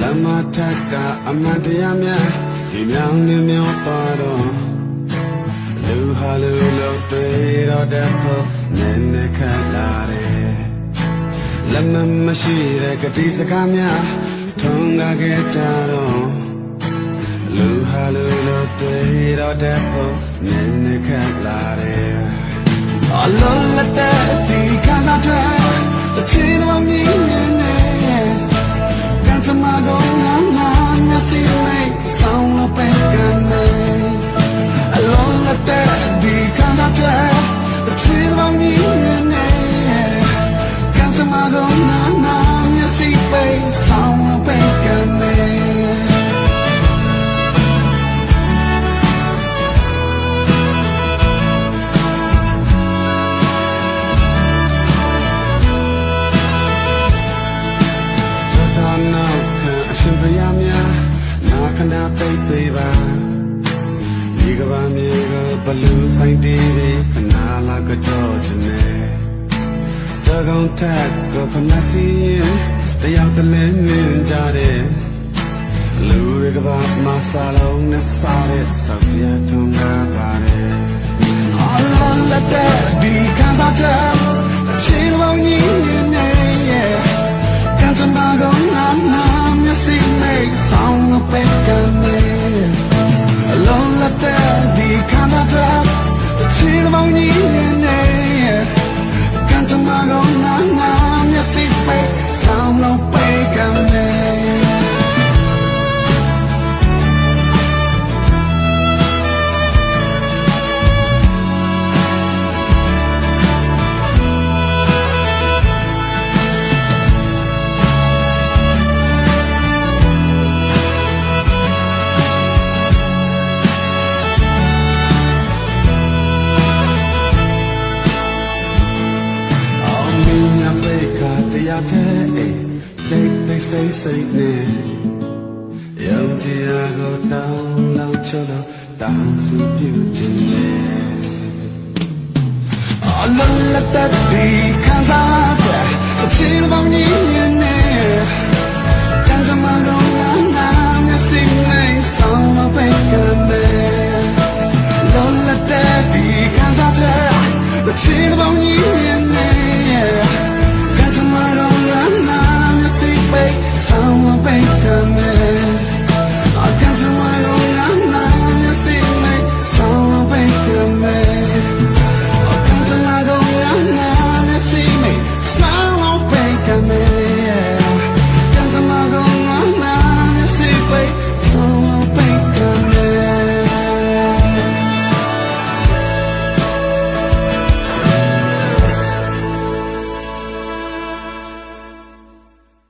လမ်းမထက်ကအမှန်တရားများဒီမြောင်နေမြောသွားတော့လူဟာလူလို့တွေ့တော့တဲ့ဖို့နည်းနည်းခက်လာတယ်လက်မမရှိတဲ့ကတိစကားများထုံငါခဲ့ကြတော့လူဟာလူလို့တွေ့တော့တဲ့ဖို့နည်းနည်းခက်လာတယ်အလုံးလက်တဲ့ဒီခါနာတဲ့ချီတော်မြင်နေ ကောင်ထက်ကဖနစီရင်တယောက်တလဲနင်းကြတယ်လူတွေကဘာမဆာလုံးနဲ့စားတဲ့စောက်တရားထုံးကားပါတယ် All on the dead because I tell she won't need me yeah Can't you my go now now you see me sound of bacon Alone the dead because I tell she won't need me yeah တ်ခါတရားတဲ့အိမ်တိတ်တိတ်စိတ်စိတ်နဲ့ယုံကြည်ရာကိုတောင်းလောက်ချလို့တောင်းစုပြုခြင်းနဲ့အလလတ်တဲ့ဒီခံစားချက်အချစ်ပေါင်း